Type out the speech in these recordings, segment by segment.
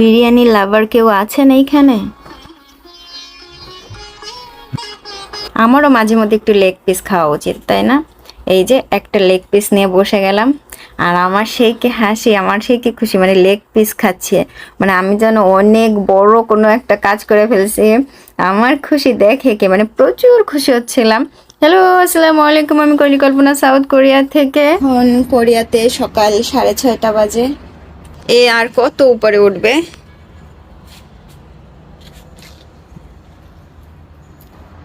বিরিয়ানি লাভার কেউ আছেন এইখানে? আমারও মাঝে মধ্যে একটু লেগ পিস খাওয়া উচিত, তাই না? এই যে একটা লেগ পিস নিয়ে বসে গেলাম, আর আমার সেই কি হাসি, আমার সেই কি খুশি মানে লেগ পিস খাচ্ছে। মানে আমি যেন অনেক বড় কোনো একটা কাজ করে ফেলছি, আমার খুশি দেখে কে মানে প্রচুর খুশি হচ্ছিলাম। হ্যালো আসসালামু আলাইকুম, আমি কলিকল্পনা সাউথ কোরিয়া থেকে। কোরিয়াতে সকাল সাড়ে ছয়টা বাজে। এ আর কত উপরে উঠবে?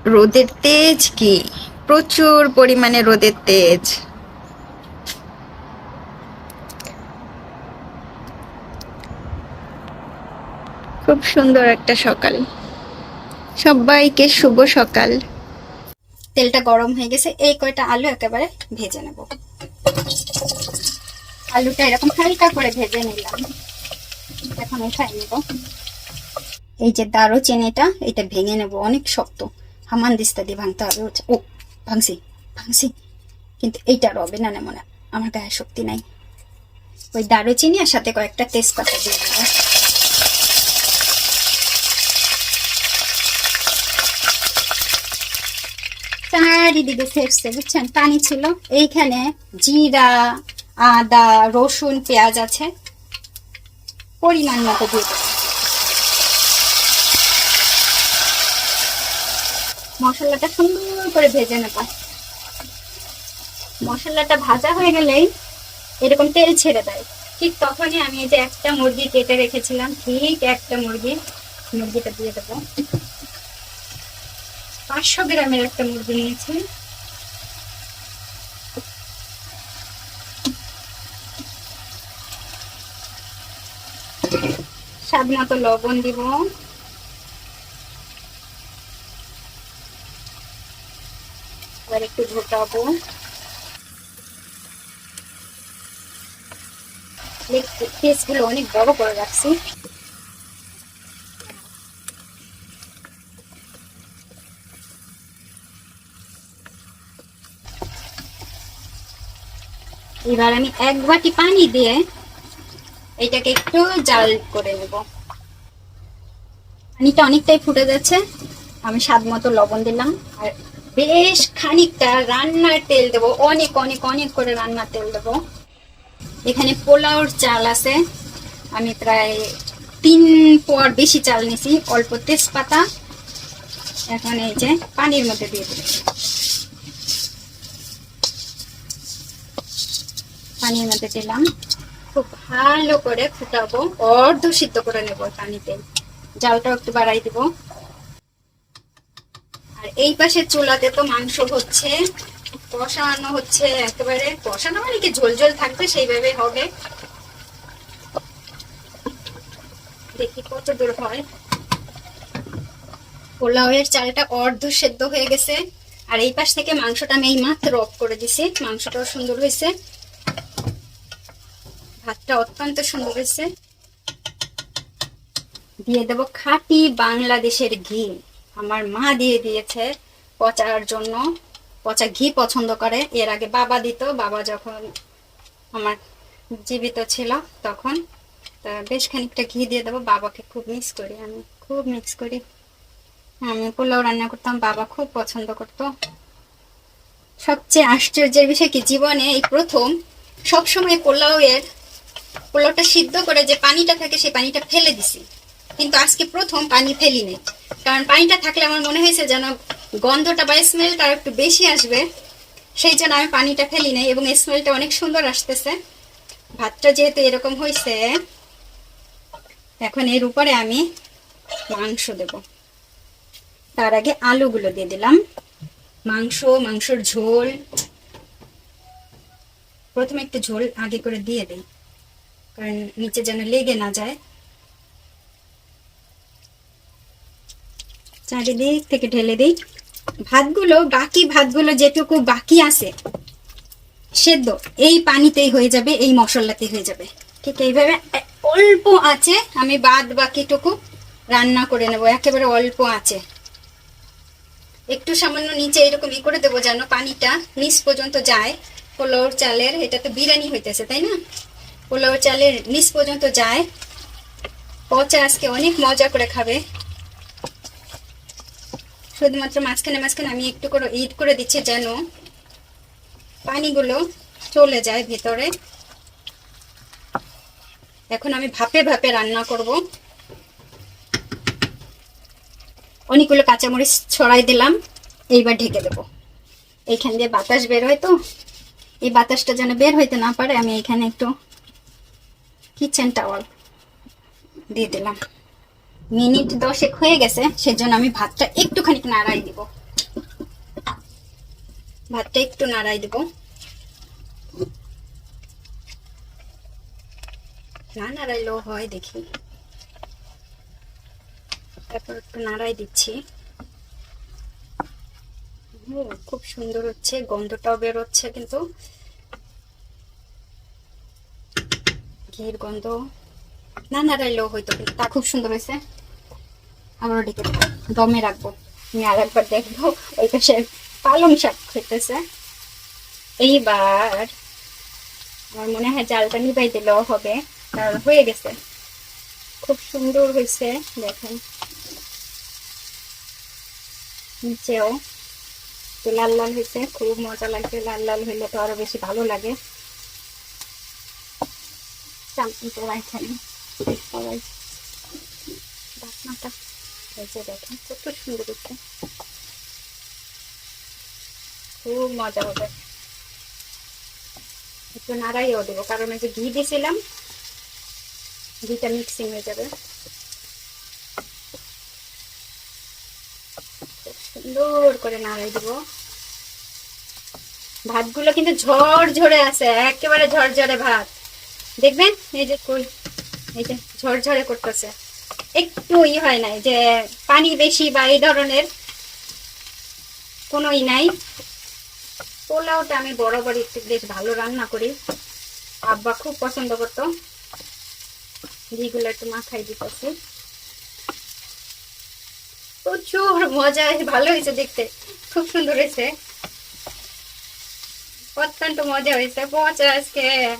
রোদের তেজ কি? প্রচুর পরিমাণে রোদের তেজ। খুব সুন্দর একটা সকাল। সবাইকে শুভ সকাল। তেলটা গরম হয়ে গেছে, এই কয়টা আলু একেবারে ভেজে নেব। আলুটা এরকম হালকা করে ভেজে নিলাম। এখন উঠাই নেব। এই যে দারুচিনিটা, এটা ভেঙে নেব, অনেক শক্ত। হামান দিস্তা দিয়ে ভাঙতে হবে ও, ভাঙছি ভাঙছি। কিন্তু এইটা রবে না না মনে আমার গায়ে শক্তি নাই। ওই দারুচিনি আর সাথে কয়েকটা তেজপাতা দিয়ে দেবো। চারিদিকে ফেটছে, বুঝছেন? পানি ছিল। এইখানে জিরা আদা, রসুন, পেঁয়াজ আছে। পরিমাণ মতো দিয়ে দেবো। মশলাটা সুন্দর করে ভেজে নেব। মশলাটা ভাজা হয়ে গেলেই এরকম তেল ছেড়ে দেয়। ঠিক তখনই আমি এই যে একটা মুরগি কেটে রেখেছিলাম, ঠিক একটা মুরগি, মুরগিটা দিয়ে দেবো। পাঁচশো গ্রামের একটা মুরগি নিয়েছি। স্বাদ মতো লবণ দিব। এবার একটু ঢোকাবো। পিসগুলো অনেক বড় করে রাখছি। এবার আমি এক বাটি পানি দিয়ে এটাকে একটু জাল করে নেব। পানিটা অনেকটাই ফুটে যাচ্ছে। আমি স্বাদ মতো লবণ দিলাম। আর বেশ খানিকটা রান্নার তেল দেবো। অনেক অনেক অনেক করে রান্নার তেল দেবো। এখানে পোলাওর চাল আছে। আমি প্রায় তিন পর বেশি চাল নিছি। অল্প তেজপাতা। এখন এই যে পানির মধ্যে দিয়ে দেবো পানির মধ্যে দিলাম। খুব ভালো করে ফুটাবো অর্ধ সিদ্ধ করে নেব পানিতে। জালটাও একটু বাড়াই দিব। আর এই পাশে চুলাতে তো মাংস হচ্ছে, কষানো হচ্ছে একেবারে। কষানো মানে কি? ঝোল ঝোল থাকবে সেইভাবে হবে। দেখি কত দূর হয়। পোলাওয়ের চালটা অর্ধ সেদ্ধ হয়ে গেছে। আর এই পাশ থেকে মাংসটা আমি এই মাত্র অফ করে দিছি। মাংসটাও সুন্দর হয়েছে। ভাতটা অত্যন্ত সুন্দর হয়েছে। দিয়ে দেব খাঁটি বাংলাদেশের ঘি। আমার মা দিয়ে দিয়েছে পচার জন্য। পচা ঘি পছন্দ করে। এর আগে বাবা দিত। বাবা যখন আমার জীবিত ছিল তখন। তা বেশ খানিকটা ঘি দিয়ে দেবো। বাবাকে খুব মিস করি আমি। খুব মিস করি। আমি পোলাও রান্না করতাম। বাবা খুব পছন্দ করতো। সবচেয়ে আশ্চর্যের বিষয় কি? জীবনে এই প্রথম সবসময় পোলাও এর পোলাওটা সিদ্ধ করে যে পানিটা থাকে, সেই পানিটা ফেলে দিছি। কিন্তু আজকে প্রথম পানি ফেলি নেই কারণ পানিটা থাকলে আমার মনে হয়েছে যেন গন্ধটা বা স্মেলটা একটু বেশি আসবে। সেই জন্য আমি পানিটা ফেলি নাই এবং স্মেলটা অনেক সুন্দর আসতেছে। ভাতটা যেহেতু এরকম হয়েছে এখন এর উপরে আমি মাংস দেব। তার আগে আলুগুলো দিয়ে দিলাম। মাংস, মাংসর ঝোল। প্রথমে একটু ঝোল আগে করে দিয়ে দিই। কারণ নিচে যেন লেগে না যায়। চারিদিক থেকে ঢেলে দিই। ভাতগুলো, বাকি ভাতগুলো যেটুকু বাকি আছে, সেদ্ধ। এই পানিতেই হয়ে যাবে, এই মশলাতেই হয়ে যাবে। ঠিক এইভাবে অল্প আছে, আমি বাদ বাকিটুকু রান্না করে নেব। একেবারে অল্প আছে। একটু সামান্য নিচে এরকম ই করে দেবো যেন পানিটা নিচ পর্যন্ত যায়। পোলাওর চালের এটা তো বিরিয়ানি হইতেছে, তাই না? পোলাও চালের নিচ পর্যন্ত যায়। পচা আজকে অনেক মজা করে খাবে। শুধুমাত্র মাঝখানে মাঝখানে আমি একটু করে ইট করে দিচ্ছি যেন পানিগুলো চলে যায় ভিতরে। এখন আমি ভাপে ভাপে রান্না করব। অনেকগুলো কাঁচামরিচ ছড়াই দিলাম, এইবার ঢেকে দেব। এইখান দিয়ে বাতাস বের হয় তো। এই বাতাসটা যেন বের হইতে না পারে, আমি এখানে একটু কিচেন টাওয়াল দিয়ে দিলাম। মিনিট দশেক হয়ে গেছে, সেজন্য আমি ভাতটা একটুখানি নাড়াই দিব। ভাতটা একটু নাড়াই দিব। না নাড়াইলেও হয় দেখি। তারপর একটু নাড়াই দিচ্ছি। খুব সুন্দর হচ্ছে, গন্ধটাও বেরোচ্ছে কিন্তু। ঘির গন্ধ। না নাড়াইলেও হয়তো, কিন্তু তা খুব সুন্দর হয়েছে। আবারও ডেকে দমে রাখব। আমি আর একবার দেখব। ওই পাশে পালং শাক হইতেছে এইবার আমার মনে হয় জালটা নিবাই দিলেও হবে। কারণ হয়ে গেছে। খুব সুন্দর হয়েছে, দেখেন। নিচেও লাল লাল হয়েছে। খুব মজা লাগছে। লাল লাল হইলে তো আরও বেশি ভালো লাগে। সুন্দর মজা হবে। একটু নাড়াইও দেবো, কারণ যে ঘি দিয়েছিলাম ঘিটা মিক্সিং হয়ে যাবে। সুন্দর করে নাড়াই দেবো। ভাতগুলো কিন্তু ঝড় ঝরে আছে, একেবারে ঝরঝরে ভাত। দেখবেন? এই যে কই? এই যে ঝরঝরে করতেছে। একটু ই হয় নাই যে পানি বেশি বা এই ধরনের কোনো ই নাই। পোলাওটা আমি বরাবর একটু বেশ ভালো রান্না করি। আব্বা খুব পছন্দ করতো। ঘিগুলো একটু মাখাই দিতেছি। প্রচুর মজা, ভালো হয়েছে দেখতে। খুব সুন্দর হয়েছে। অত্যন্ত মজা হয়েছে। পচা আজকে।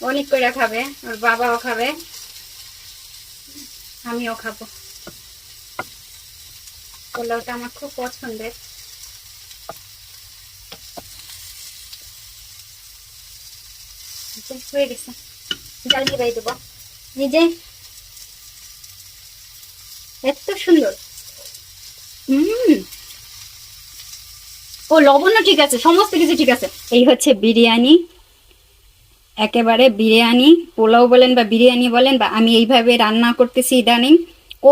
অনেক করে খাবে ওর বাবাও খাবে আমিও খাব। পোলাওটা আমার খুব পছন্দের। আচ্ছা, হয়ে গেছে। জাল দিবাই দেবো। নিজে এত সুন্দর। হুম ও লবণও ঠিক আছে সমস্ত কিছু ঠিক আছে। এই হচ্ছে বিরিয়ানি। একেবারে বিরিয়ানি, পোলাও বলেন বা বিরিয়ানি বলেন বা আমি এইভাবে রান্না করতেছি ইদানিং,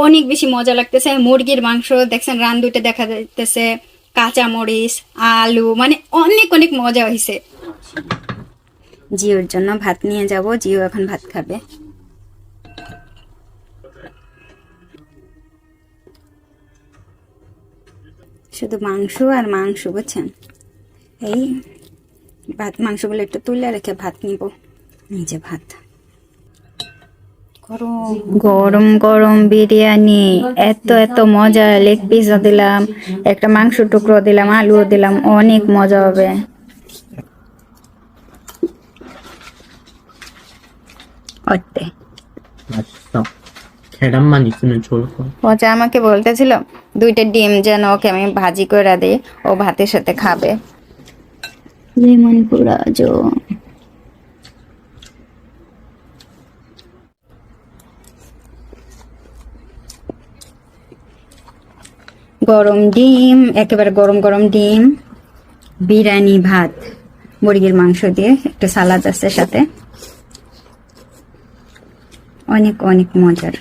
অনেক বেশি মজা লাগতেছে। মুরগির মাংস, দেখছেন রান দুইটা দেখা যাইতেছে কাঁচা মরিচ আলু মানে অনেক অনেক মজা হয়েছে জিওর জন্য ভাত নিয়ে যাব, জিও এখন ভাত খাবে। শুধু মাংস আর মাংস, বুঝছেন? এই ভাত মাংসগুলো একটু তুলে রেখে ভাত নিব। নিজে ভাত। গরম। গরম বিরিয়ানি। এত এত মজা। লেগ পিসও দিলাম একটা মাংস টুকরো দিলাম আলুও দিলাম অনেক মজা হবে। আমাকে বলতেছিল দুইটা ডিম যেন ওকে আমি ভাজি করে দিই ও ভাতের সাথে খাবে। লেমন পুরা জো গরম ডিম, একেবারে গরম গরম ডিম, বিরিয়ানি, ভাত, মুরগির মাংস দিয়ে একটু সালাদ আছে সাথে। অনেক অনেক মজার।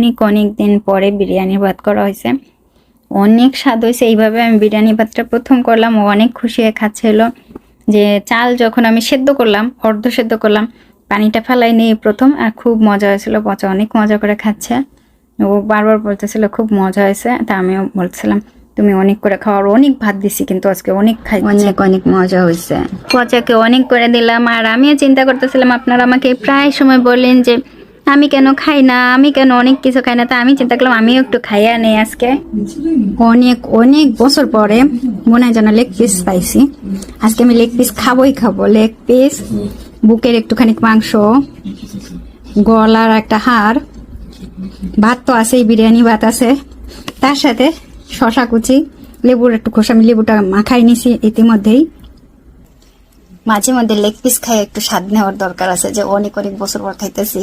অনেক অনেক দিন পরে বিরিয়ানি ভাত করা হয়েছে। অনেক স্বাদ হয়েছে। এইভাবে আমি বিরিয়ানি ভাতটা প্রথম করলাম। ও অনেক খুশি হয়ে খাচ্ছিল যে চাল যখন আমি সেদ্ধ করলাম অর্ধ সেদ্ধ করলাম পানিটা ফেলাই নিয়ে প্রথম আর খুব মজা হয়েছিল। পচা অনেক মজা করে খাচ্ছে। ও বারবার বলতেছিল খুব মজা হয়েছে। তা আমিও বলছিলাম তুমি অনেক করে খাওয়ার অনেক ভাত দিছি কিন্তু আজকে অনেক খাই অনেক অনেক মজা হয়েছে। পচাকে অনেক করে দিলাম। আর আমিও চিন্তা করতেছিলাম আপনারা আমাকে প্রায় সময় বললেন যে আমি কেন খাই না? আমি কেন অনেক কিছু খাই না? তা আমি চিন্তা করলাম, আমিও একটু খাইয়া নেই আজকে। অনেক অনেক বছর পরে মনে হয় যেন লেগ পিস পাইছি। আজকে আমি লেগ পিস খাবোই খাব। লেগ পিস বুকের একটুখানি মাংস, গলার একটা হাড়, ভাত তো আছেই, বিরিয়ানি ভাত আছে। তার সাথে শশা কুচি, লেবুর একটু খোসা, আমি লেবুটা মাখাই নিছি ইতিমধ্যেই। মাঝে মধ্যে লেগ পিস খাই একটু স্বাদ নেওয়ার দরকার আছে যে অনেক অনেক বছর পর খাইতেছি।